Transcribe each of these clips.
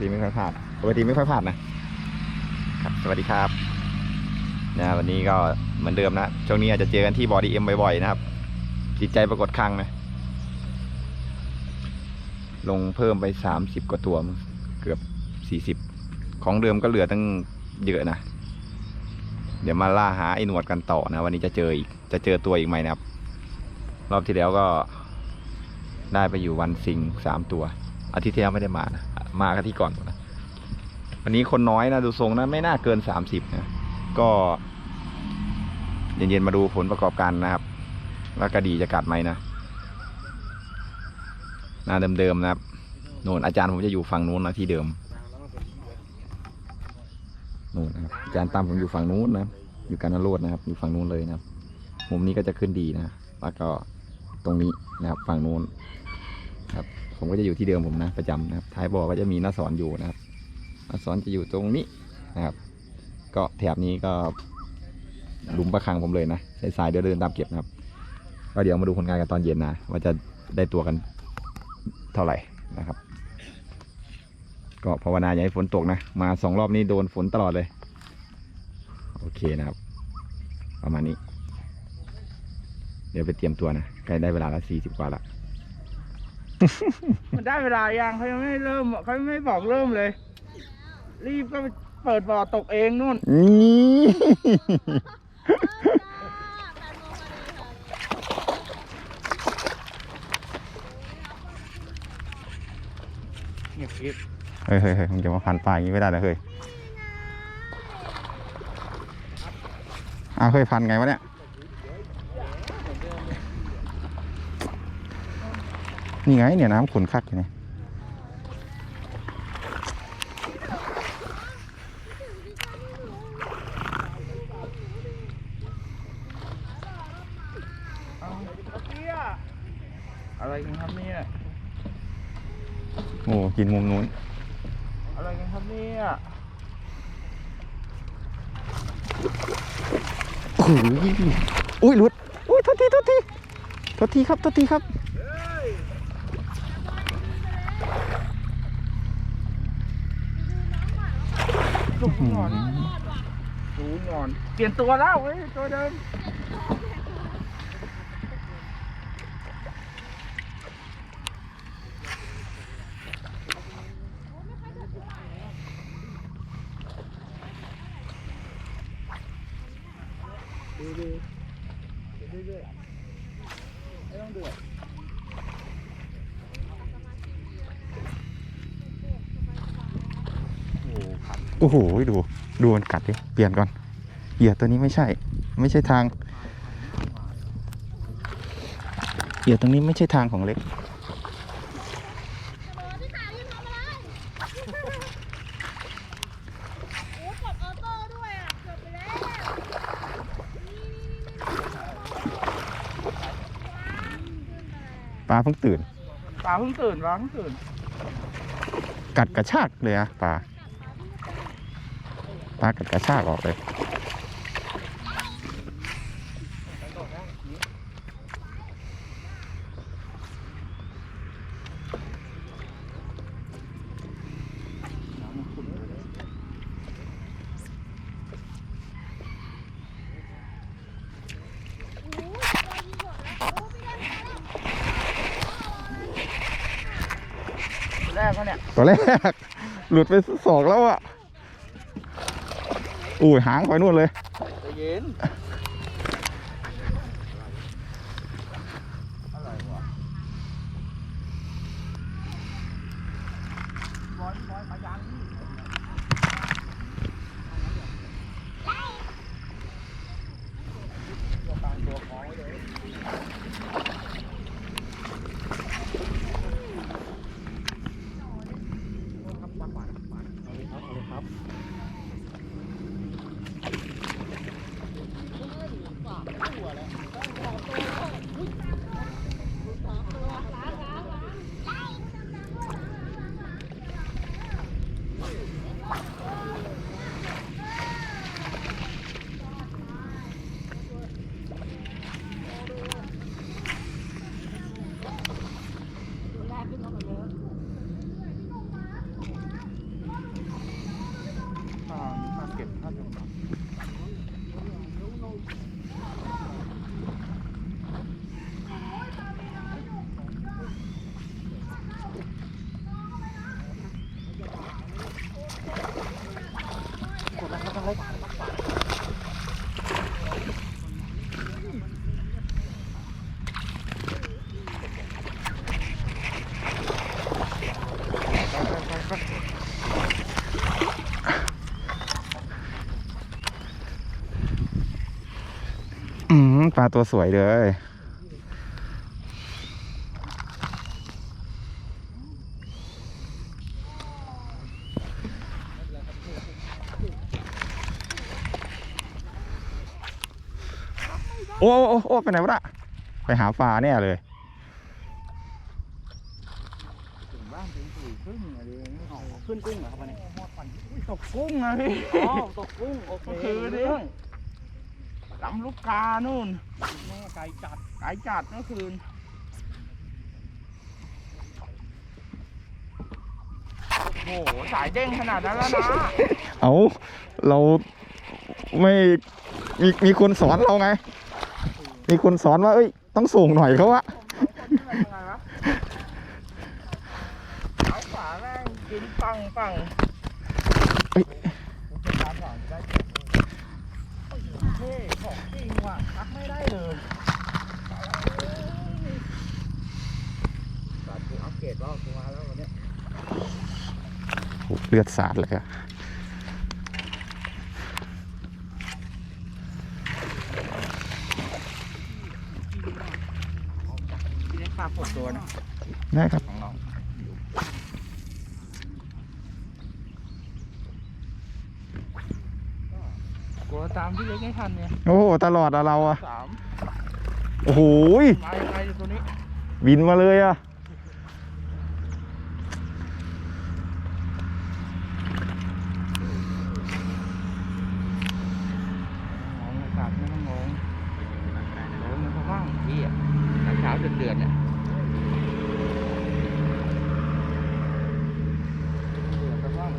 ติไม่ค่อยพลาดปกติไม่ค่อยพลาดนะครับสวัสดีครับนะวันนี้ก็เหมือนเดิมนะช่วงนี้อาจจะเจอกันที่บอดี้เอ็มบ่อยๆนะครับจิตใจปรากฏครั้งนะลงเพิ่มไปสามสิบกว่าตัวเกือบสี่สิบของเดิมก็เหลือตั้งเยอะนะเดี๋ยวมาล่าหาไอ้หนวดกันต่อนะวันนี้จะเจออีกจะเจอตัวอีกไหมนะครับ รอบที่แล้วก็ได้ไปอยู่วันสิงสามตัว อาทิตย์ที่แล้วไม่ได้มานะ มากันที่ก่อนนะวันนี้คนน้อยนะดูทรงนะไม่น่าเกินสามสิบนะก็เย็นๆมาดูผลประกอบการนะครับว่ากระดีจะกัดไหมนะหน้าเดิมๆนะครับโน่นอาจารย์ผมจะอยู่ฝั่งนู้นนะที่เดิมนู่นนะครับอาจารย์ตามผมอยู่ฝั่งนู้นนะอยู่การนโรดนะครับ อยู่ฝั่งนู้นเลยนะครับมุมนี้ก็จะขึ้นดีนะ แล้วก็ตรงนี้นะครับฝั่งนู้นครับ ผมก็จะอยู่ที่เดิมผมนะประจำนะครับท้ายบ่อก็จะมีน้าสอนอยู่นะครับน้าสอนจะอยู่ตรงนี้นะครับ ก็แถบนี้ก็หลุมประคังผมเลยนะสายเดี๋ยวเดินตามเก็บนะครับก็เดี๋ยวมาดูผลงานกันตอนเย็นนะว่าจะได้ตัวกันเท่าไหร่นะครับ ก็ภาวนาอย่าให้ฝนตกนะ มาสองรอบนี้โดนฝนตลอดเลย โอเคนะครับ ประมาณนี้ เดี๋ยวไปเตรียมตัวนะใกล้ได้เวลาละสี่สิบกว่าละ มันได้เวลายังเขายังไม่เริ่มเขายังไม่บอกเริ่มเลย รีบก็เปิดบ่อตกเองนู่น นี่เงียบกริบเฮ้ยเฮ้ยเฮ้ยมึงจะมาพันปลาอย่างนี้ไม่ได้นะเฮ้ยอ้าวเฮ้ยพันไงวะเนี่ย นี่ไงเนี่ยน้ำขุนคักอยู่เนี่ยเอาเตี้ยอะไรกันครับเนี่ยโอ้กินมุมนู้น อะไรกันครับเนี่ยโอ้ยอุ้ยหลุดอุ้ยโทษทีโทษทีโทษทีครับโทษทีครับ หงอนดูงอน เปลี่ยนตัวแล้วเว้ยตัวเดิมดูดูดูเรื่อยๆไม่ต้องเดือด โอ้พัน โอ้โหดู ดูมันกัดดิ เปลี่ยนก่อน เหยื่อตัวนี้ไม่ใช่ ไม่ใช่ทาง เหยื่อตรงนี้ไม่ใช่ทางของเล็กโอ้กดออโต้ด้วยอะเกือบไปแล้วปลาเพิ่งตื่น ปลาเพิ่งตื่นปลาเพิ่งตื่น กัดกระชากเลยอะปลา ปลากัดกระชากออกเลยแรกก็เนี่ยตัวแรกหลุดไปสองแล้วอะ อุ้ยหางคอยนู่นเลย ใจเย็นอะไรวะบอยบอยมายางนี่ตัวกลางตัวคล้องไว้เลยครับปัดปัดปัดเอาเลยครับเอาเลยครับ เปลาตัวสวยเลยโอ้โอ้โอ้ไปไหนวะน่ะไปหาปลาเนี่ยเลยถึงบ้านถึงสี่ครึ่งอะไรอย่างเงี้ยขึ้นกุ้งเหรอครับวันนี้ตกกุ้งนะพี่อ๋อตกกุ้งโอเคก็คือนี่ ลำลูกกานู่นแม่ไก่จัดไก่จัดเมื่อคืนโอ้โหสายเด้งขนาดนั้นแล้วนะเอาเราไม่มีมีคนสอนเราไง มีคนสอนว่า เอ้ย ต้องส่งหน่อยเขาอะเอาฝาแม่งกินปังปัง เท่ข องจริงว่ะพักไม่ได้เลยสาธุอัปเกรดรอบตัวแล้ววันเนี้ยโอ้เลือดสาดเลยอะพี่เล็กปลาปดตัวนะได้ครับ ของน้อง กลัวตามพี่เล็กไม่ทันเนี่ยโอ้โหตลอดอะเราอะสามโอ้โหยมายังไงตัวนี้ บินมาเลยอะ มองอากาศไม่ต้องมองเดินมันก็ว่างพี่อะเช้าเดือดเดือดเนี่ยเดือดก็ว่าง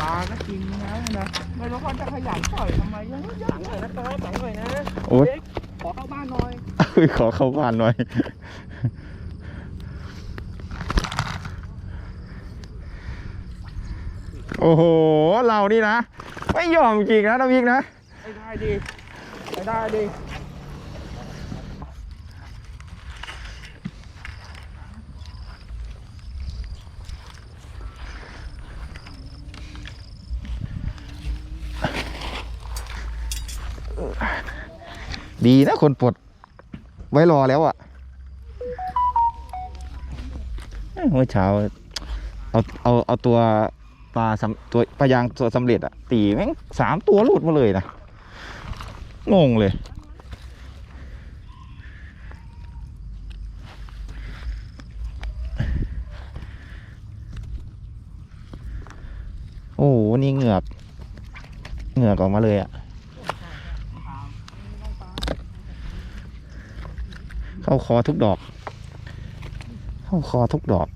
ปลาก็จ ริงนะนะไม่รู้เขาจะขยันปล่อยทำไมยังเยหลัอะงหน่อยนะครับหลังหน่อยนะโอ้ยขอเข้าบ้านหน่อยขอเข้าบ้านหน่อยโอ้โห เรานี่นะ ไม่ยอมจริงนะน้ำพริกนะ ไม่ได้ดิไม่ได้ดิ ดีนะคนปลดไว้รอแล้วอะ่ะเอ้ยเมื่อเช้า เอาเอาเอาตัวปลาสตัวปลายางตัวสำเร็จอะตีแม่งสามตัวหลุดมาเลยนะงงเลย โอ้โหนี่เหงือกเหงือกออกมาเลยอะ เข้าคอทุกดอก เข้าคอทุกดอก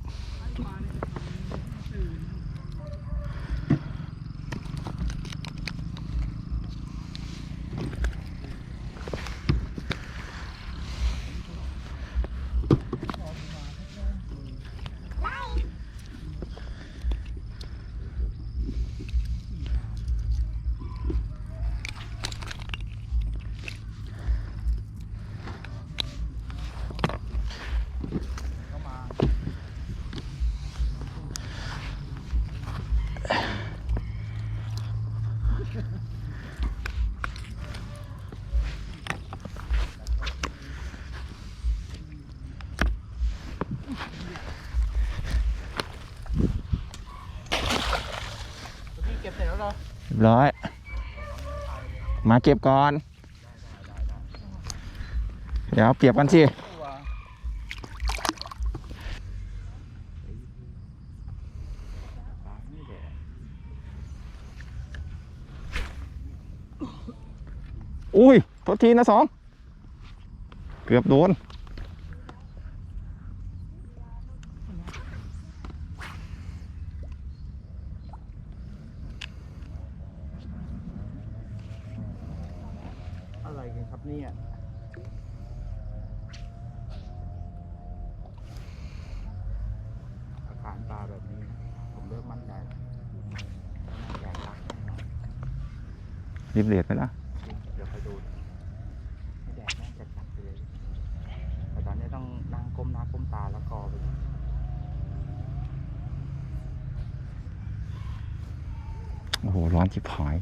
พี่เก็บเสร็จแล้วเหรอ เรีย บร้อย มาเก็บก่อน เดี๋ยวเปรียบกันสิอุ้ยโทษทีนะสอง เกือบโดน อะไรกันครับเนี่ยอาการปลาแบบนี้ ผมเริ่มมั่นใจแล้วมั่นใจรักแน่นอนรีบเรียดไปละเดี๋ยวไปดูให้แดดแม่งจัดจัดไปเลยแต่ตอนนี้ต้องนั่งก้มหน้าก้มตาแล้วกอไปก่อนโอ้โห ร้อนชิบหาย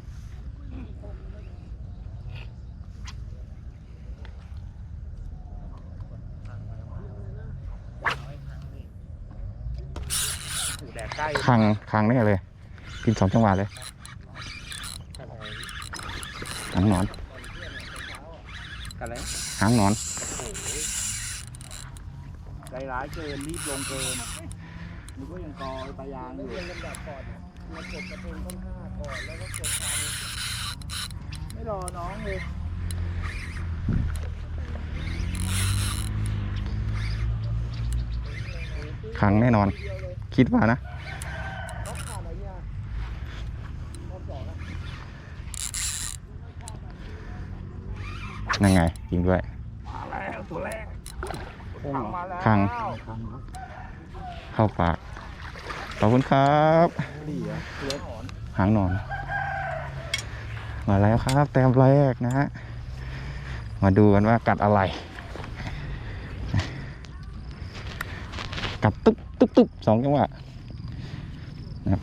ถูแดดใกล้คังคังแน่เลยกินสองจังหวะเลย หางหนอนกันเลยหางหนอนใจร้ายเกินรีบลงเกินนึกว่ายังกอตายางอยู่ไม่รอน้องเลยคังแน่นอน คิดว่านะนั่นไงจริงด้วยมาแล้วตัวแรกขังมาแล้วขังเข้าปาก ขอบคุณครับดีอะเลือดหอนหางหนอน มาแล้วครับ แต้มแรกนะฮะ มาดูกันว่ากัดอะไร กัดตุ๊บตุ๊บตุ๊บสองจังหวะนะครับ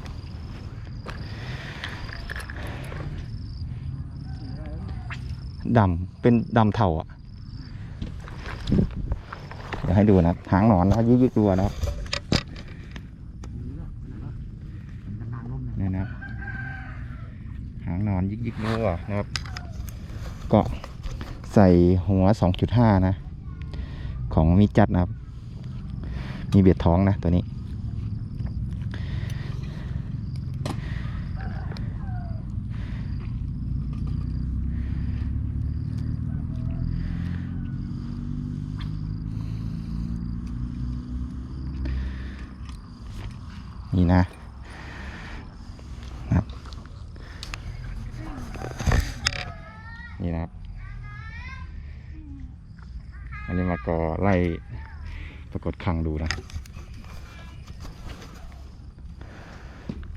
ดำ เป็นดำเทาอะเดี๋ยวให้ดูนะครับหางหนอนนะครับยืดตัวนะครับนี่นะครับ หางหนอนยิกยิกๆนัวนะครับ ก็ใส่หัว 2.5 นะ ของมีจัดนะครับ มีเบียดท้องนะตัวนี้ นี่นะนะครับ นี่นะครับ อันนี้มาก็ไล่ปรากฏคังดูนะ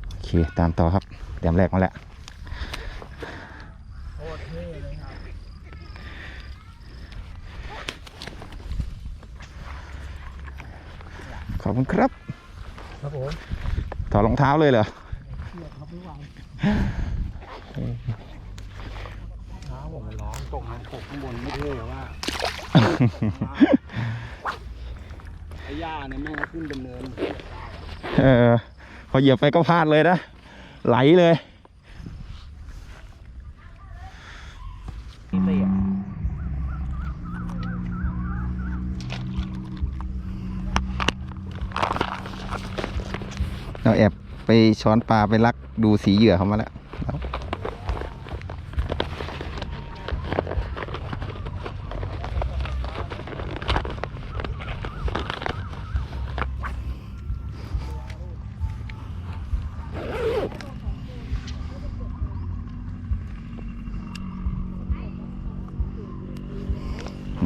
โอเค ตามต่อครับแต้มแรกมาแล้วขอบคุณครับ ครับผม ถอดรองเท้าเลยเหรอเชือกครับพี่วังเท้าผมมันร้อนตกมันตกข้างบนไม่เท่หรอว่าไอ้ย่าเนี่ยแม่งก็ขึ้นเป็นเนิน เออ พอเหยียบไปก็พลาดเลยนะ ไหลเลย นี่เตี้ย เราแอบไปช้อนปลาไปลักดูสีเหยื่อเขามาแล้ว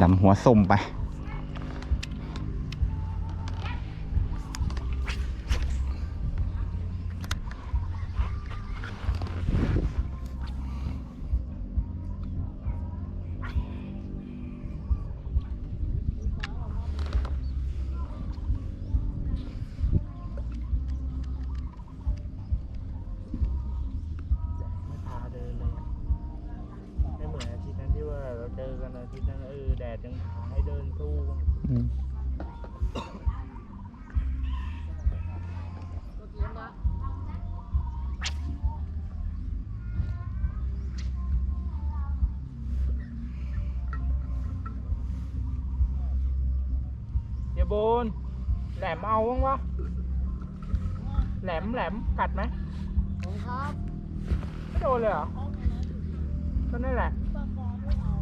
ดำหัวส้มไป แหลมเอาบ้างวะแหลมแหลมกัดไหมครับไม่โดนเลยเหรอก็นั่นแหละปลากรไม่เอา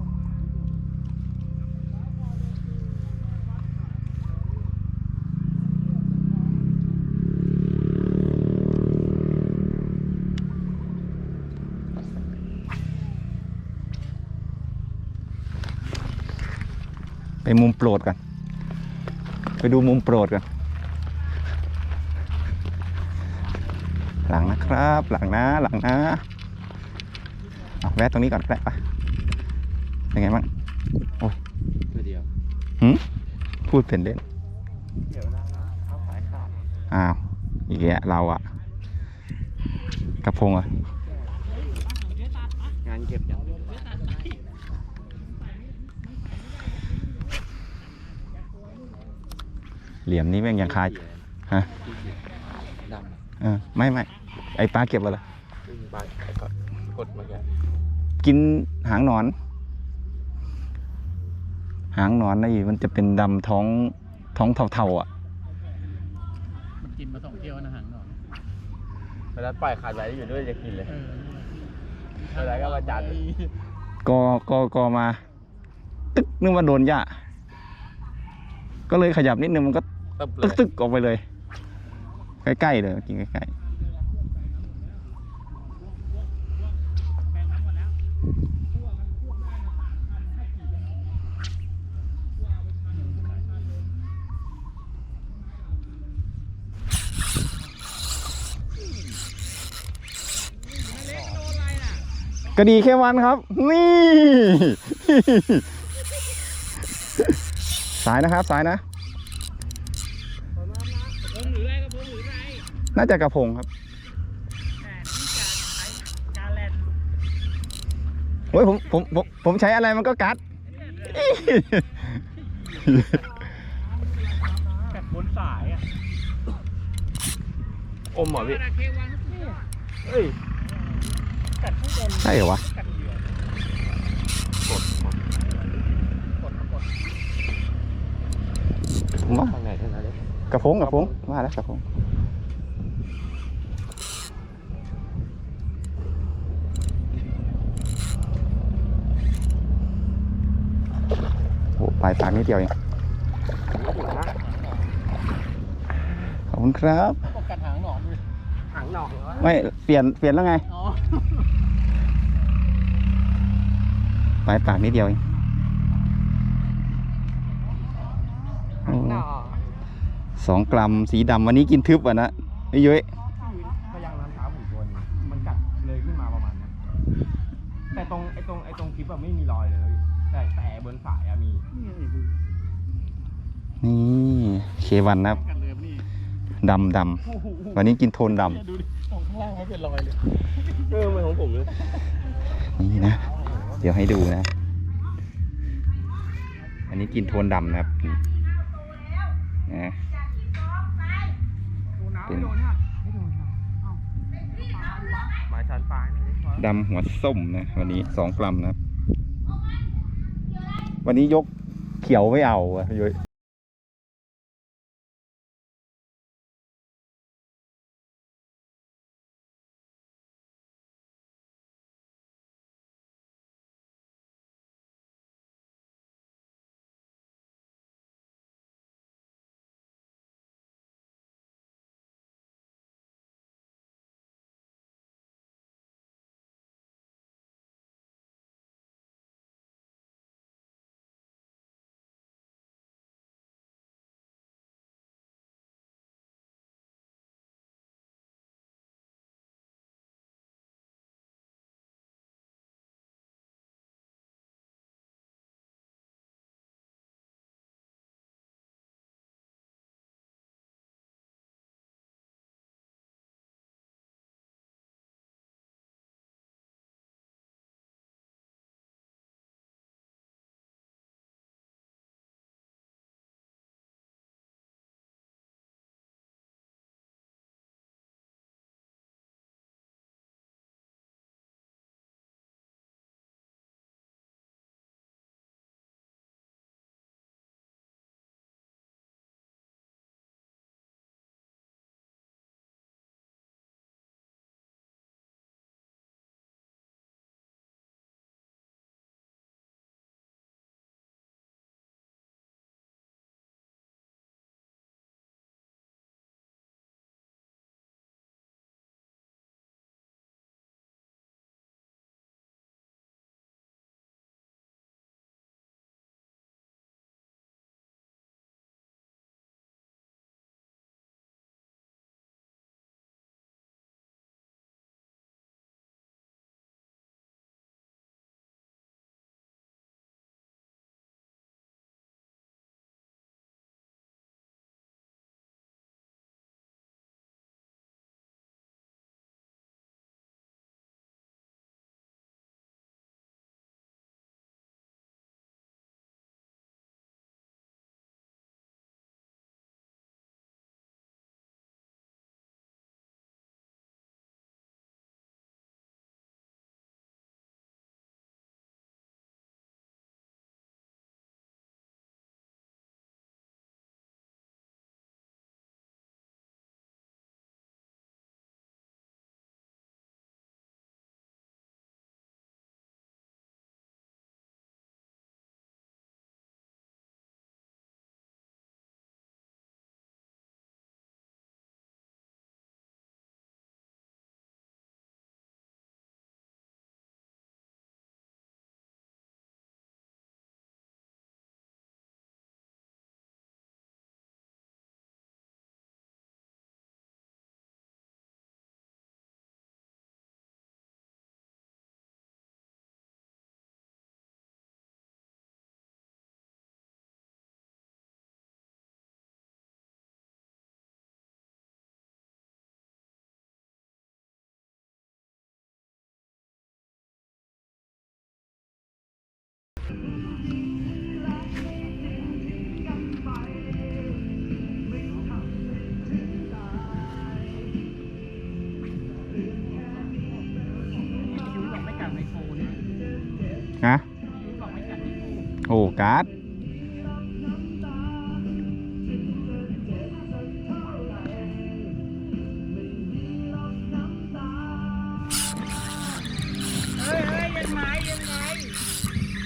ไปมุมโปรดกันไป ดูมุมโปรดกันหลังนะครับ หลังนะหลังนะเอาแวะตรงนี้ก่อนก็ได้ปะเป็นไงบ้างตัวเดียวพูดเป็นเล่นเดี๋ยวนะเขาสายขาดอ้าวอีกแล้วเราอะกระพงอะงานเก็บอย่าง เหลี่ยมนี้แม่งยังคาฮะดำเออไม่ไม่ไอปลาเก็บอะไรวิ่งไปกดกดมาแกกินหางหนอน หางหนอนนี่มันจะเป็นดำท้องท้องเทาๆอะมันกินมาสองเที่ยวนะหางหนอนเวลาปล่อยขาดไว้อยู่ด้วยจะกินเลยเออเวลาก็มาจัดก็ก็ก็มา ตึกนึกว่าโดนหญ้าก็เลยขยับนิดนึงมันก็ ตึบเลตึกยตึกออกไปเลย ใกล้ๆเลยกินใกล้ๆก็ดีแค่วันครับ นี่ สายนะครับ สายนะ พงหรือไรกระพงหรือไร น่าจะกระพงครับแต่ที่การใช้การแลนโอ้ยผมผมผมผมใช้อะไรมันก็กัดกัดบนสายอะอมเหรอพี่กระเควันนี่เอ้ยกัดข้างบนใช่เหรอวะกัดเหยื่อกดกดกดกดผมว่าข้างในเท่านั้นเลยกระพงกระพงว่าแล้วกระพงโอ้ป ลายปากนิดเดียวเองขอบคุณครับกดกัดหางหนอนด้วยหางหนอกเหรอไม่เปลี่ยนเปลี่ยนแล้วไงอ๋อปลายปากนิดเดียวเองโอ้หนอกสองกรัมสีดำวันนี้กินทึบอะนะไอ้ยุ้ยพยางน้ำเท้าผมตัวนี้มันกัดเลยขึ้นมาประมาณนั้นแต่ตรงไอ้ตรงไอ้ตรงคลิปอะไม่มีรอยเลยนะพี่ แต่แต่บนสายอะมีนี่เควันนะครับกัดเลยนี่ดำดำวันนี้กินโทนดำเนี่ยดูดิตรงข้างล่างไม่เป็นรอยเลยเออมันของผมเลยนี่นะ เดี๋ยวให้ดูนะ อันนี้กินโทนดำนะครับนะเป็นหมายชันปลายนี่ดำหัวส้มนะ วันนี้สองกรัมนะครับ วันนี้ยกเขียวไม่เอาอะยุ้ย ฮะคิวบอกไม่กัดไมโครโอ้การ์ด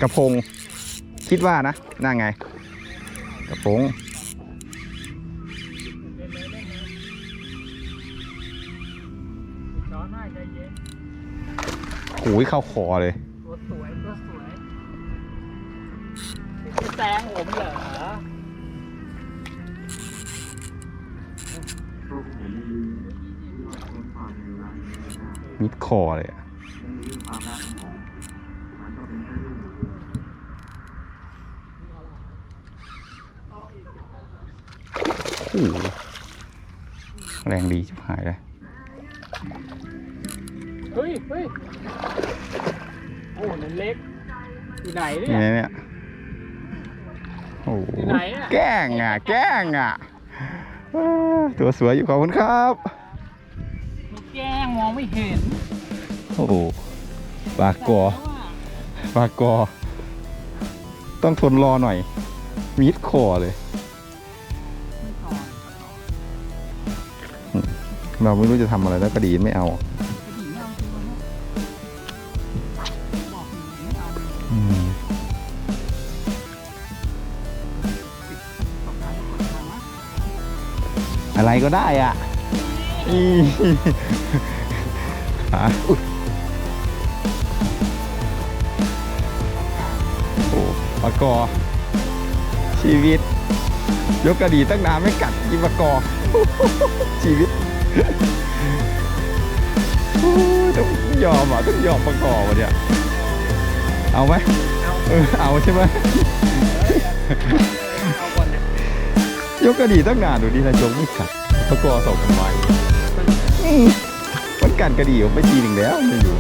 กระพง คิดว่านะน่าไง กระพงช้อนหน้าใจเย็นหูยเข้าคอเลยตัวสวยตัวสวยจะแซงผมเหรอมิดคอเลยอะโอ้โห แรงดีชิบหายเลยเฮ้ยเฮ้ยโอ้นั่นเล็กอยู่ไหนเนี่นี่ยเนี่ยโอ้โหอยู่ไหนอะแกล้งอะ แกล้งอะเอ้อตัวสวยอยู่ขอบคุณครับมีแก้งมองไม่เห็น โอ้โหปากกอปากกอต้องทนรอหน่อยมิดคอเลย เราไม่รู้จะทำอะไรแล้วกระดีไม่เอาอะไรก็ได้อะอีหาอุ๊ยโอ้ปากกอ ชีวิต ยกกระดีตั้งนานไม่กัดกินปากกอ ชีวิต ต้องยอมอะต้องยอมประกอบอะเนี่ยเอาไหมเออเอาใช่ไหมเอาก่อนนะยกกระดีตั้งนานดูดินะโจกไม่กัดประกอบสองกันไว้อืมมันกัดกระดีออกไปทีหนึ่งแล้วไม่อยู่